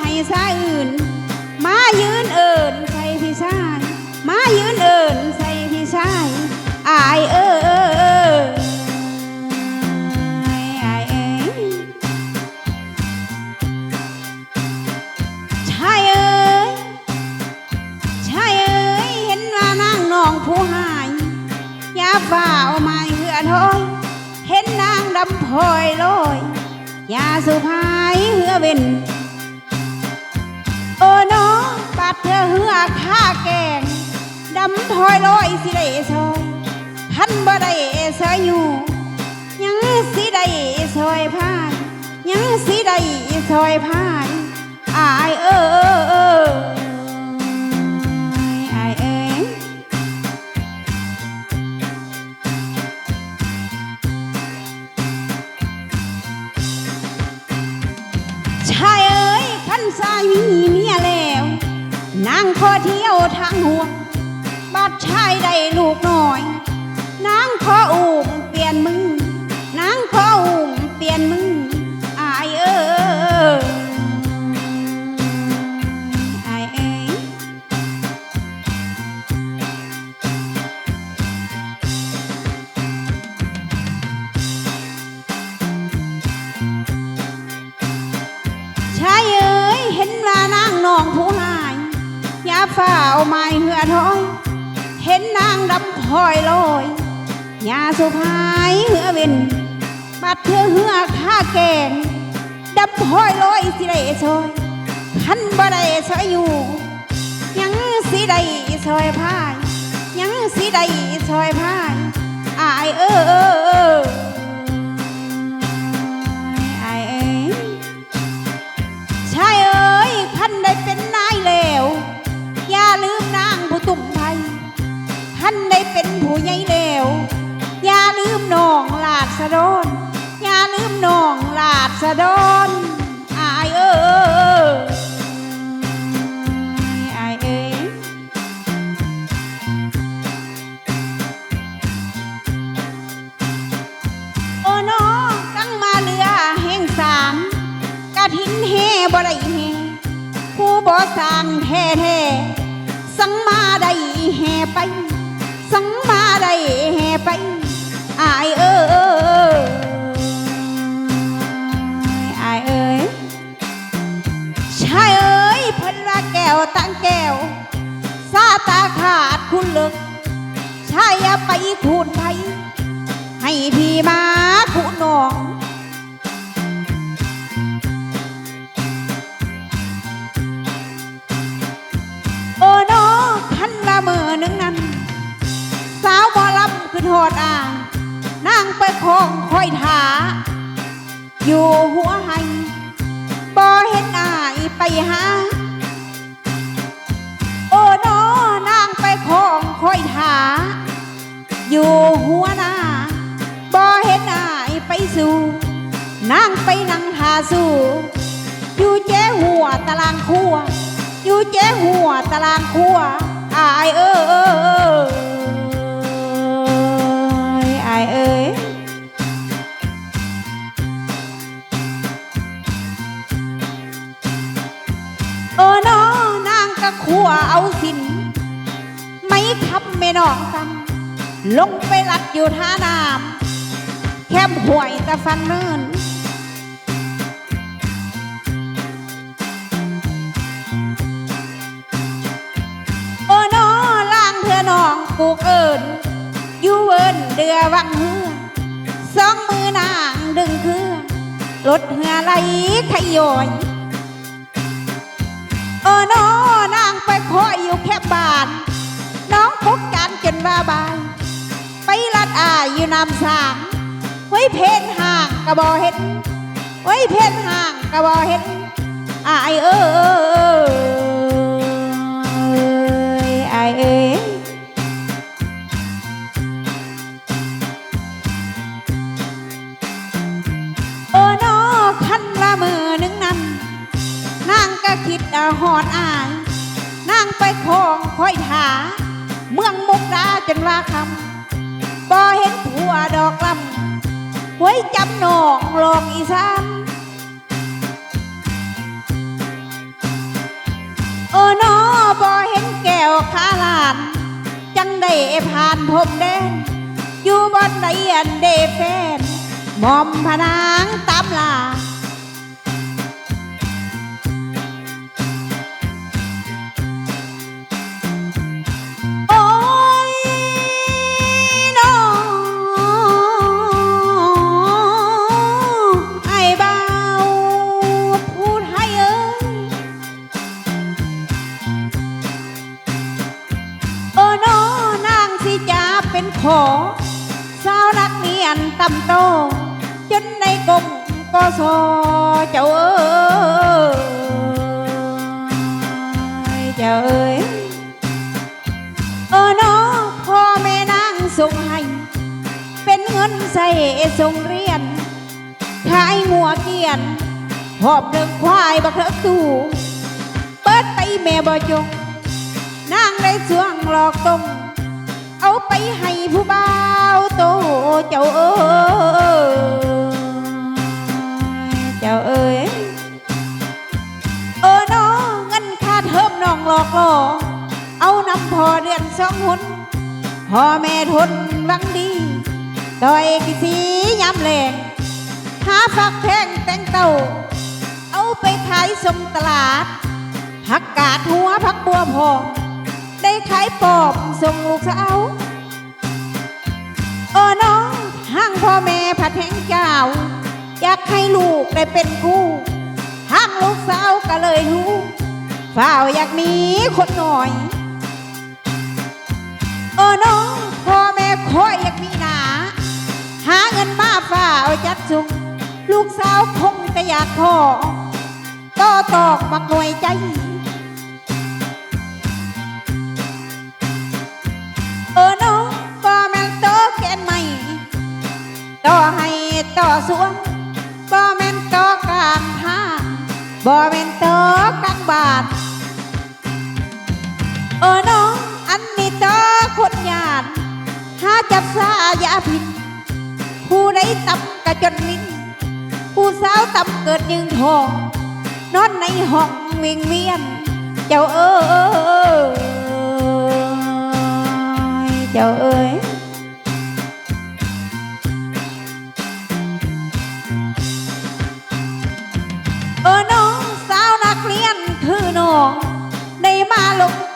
ให้ซาอื่น มายืนเอิญใส่พี่ชาย มายืนเอิญใส่พี่ชายอายเออเออเอออายเอ้ยชายเอ้ยชายเอ้ยเห็นว่านางนองผู้หายอย่าฝ่าเอาไม้เหือทอย เห็นนางดำพลอยลอยยาสุภายเหือเว้น น้องบาดเธอเหือข้าแกงดำพอยลอยสิได้ซอยหันบ่ได้ซอยอยู่ ยังสิได้ซอยพาน ยังสิได้ซอยพานอายเออเออเออ พอเที่ยวทางห่วง ฝ่าเอาไม้เหือถอย เห็นนางดำพลอยลอยยาสุภายเหือเวนบัดเธอเหือข้าแกงดำพลอยลอยสิได้ซอยขันบ่ได้ซอยอยู่ ยังสิได้ซอยพาย ยังสิได้ซอยพายอายเออเออเออ สะดอนอายเอ้ยอายเอ้ยโอ้น้องตั้งมาเรือแห่งสามกะทินเฮบ่ได้เฮผู้บ่สร้างแท้แท้สังมาได้แฮไป สังมาได้แฮไปอายเอ้ย ว่าแก้วตั้งแก้วซาตาขาดคุณเลิกชายไปคูนไผให้พี่มาคูนน้องโอ้น้อขันละเมอหนึ่งนั้น สาวหมอลำขึ้นหอดอ่างนางไปคองคอยถาอยู่หัวให้บ่เห็นอายไปหา อยู่หัวหน้าบ่เห็นอายไปสู่นางไปนั่งทาสู่อยู่เจ้หัวตารางคัวอยู่เจ้หัวตารางคัวอายเอ้ยอายเอ้ยโอ้น้องนางก็ขัวเอาสินไม่ทับไม่นองซ้ำ ลงไปลัดอยู่ท่าน้ำแคมห่วยแต่ฟังเนินโอ้นอล่างเธอน้องปลูกเอิญอยู่เวินเดือวังเฮือสองมือนางดึงเครือรถเหือไหลขยอยโอ้นอนางไปคอยอยู่แค่บ้าน น้องพกจานจนว่าบาย ไปลัดอายอยู่นำสางไว้ยเพนห่างกระบอเห็นไว้ยเพนห่างกระบอเห็นอายเอ้อเอโอ้นอคันละมือหนึ่งนั้นนางก็คิดอาหอดอายนางไปคองคอยถาเมืองมุกดาจนว่าคำ บ่เห็นผัวดอกลำหวยจำนองลองอีสานเออนอบ่เห็นแก้วขาลาน จังได้ผ่านพมแดน อยู่บนไหเอันเดแฟนมอมพนางตำลาาเป็นขอสาวนักเรียนตำโต จนในกงก็สอเจ้าเอ้ยเจ้าเอ้ยเออน้อพ่อแม่นางส่งให้ เป็นเงินใส่ส่งเรียนขายหัวเกียน หอบเดิงควายบักเถิกตู่เปิดไปแม่บ่จงนางได้สวงหลอกตรง ไปให้ผู้บ่าวโตเจ้าเอ้ยเจ้าเอ้ยเออน้องเงินค่าเทอมน้องหลอกล่อเอาน้ำพอเดือนสองหุนพ่อแม่ทนหวังดีดอยกิสียำแรงหาฝักแพงแตงเต้าเอาไปขายสมตลาดผักกาดหัวผักบัวพอได้ขายปอบส่งลูกสาว ให้ลูกได้เป็นคู่ห้างลูกสาวก็เลยรู้ฝ้าวอยากมีคนหน่อย เออน้องพ่อแม่คอยอยากมีหนา หาเงินมาฝ้าวจัดสุงลูกสาวคงจะอยากขอก็ตอกบักหน่วยใจเออน้องก็แม่นโตแกนใหม่ต่อให้ต่อสวง บ่แม่นต่อกลางบาท เออน้องอันนี้ต่อคนยานหาจับสายาพิษผู้ใดตำกระจนลิ้น ผู้สาวตำเกิดยืงทอง นอนในห้องเวียงเวียน เจ้าเอ้ยเจ้าเอ้ย เ